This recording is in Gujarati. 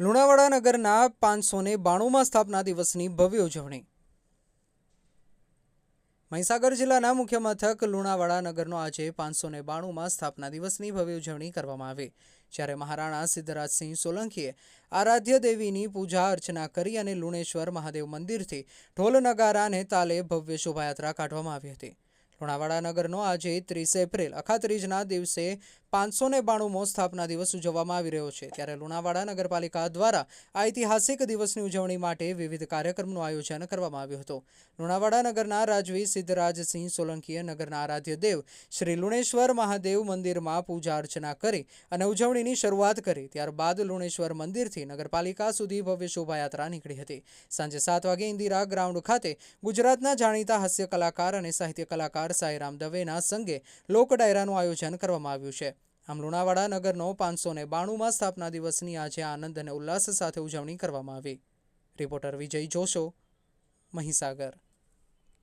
લુણાવાડા નગરના પાંચસો ને બાણુંમાં સ્થાપના દિવસની ભવ્ય ઉજવણી. મહીસાગર જિલ્લાના મુખ્ય મથક લુણાવાડા નગરનો આજે પાંચસો ને બાણુંમાં સ્થાપના દિવસની ભવ્ય ઉજવણી કરવામાં આવી. જ્યારે મહારાણા સિદ્ધરાજસિંહ સોલંકીએ આરાધ્ય દેવીની પૂજા અર્ચના કરી અને લુણેશ્વર મહાદેવ મંદિરથી ઢોલ નગારાને તાલે ભવ્ય શોભાયાત્રા કાઢવામાં આવી હતી. લુણાવાડા નગરનો આજે ત્રીસ એપ્રિલ, અખાત્રીજના દિવસે પાંચસો ને બાણુંમો સ્થાપના દિવસ ઉજવવામાં આવી રહ્યો છે. ત્યારે લુણાવાડા નગરપાલિકા દ્વારા આ ઐતિહાસિક દિવસની ઉજવણી માટે વિવિધ કાર્યક્રમનું આયોજન કરવામાં આવ્યું હતું. લુણાવાડા નગરના રાજવી સિદ્ધરાજસિંહ સોલંકીએ નગરના આરાધ્ય દેવ શ્રી લુણેશ્વર મહાદેવ મંદિરમાં પૂજા અર્ચના કરી અને ઉજવણીની શરૂઆત કરી. ત્યારબાદ લુણેશ્વર મંદિરથી નગરપાલિકા સુધી ભવ્ય શોભાયાત્રા નીકળી હતી. સાંજે સાત વાગે ઇન્દિરા ગ્રાઉન્ડ ખાતે ગુજરાતના જાણીતા હાસ્ય કલાકાર અને સાહિત્ય કલાકાર સાઈરામ દવેના સંગે લોક ડાયરાનું આયોજન કરવામાં આવ્યું છે. આમ લુણાવાડા નગરનો પાંચસો ને બાણુંમાં સ્થાપના દિવસની આજે આનંદ અને ઉલ્લાસ સાથે ઉજવણી કરવામાં આવી. રિપોર્ટર વિજય જોશો, મહીસાગર.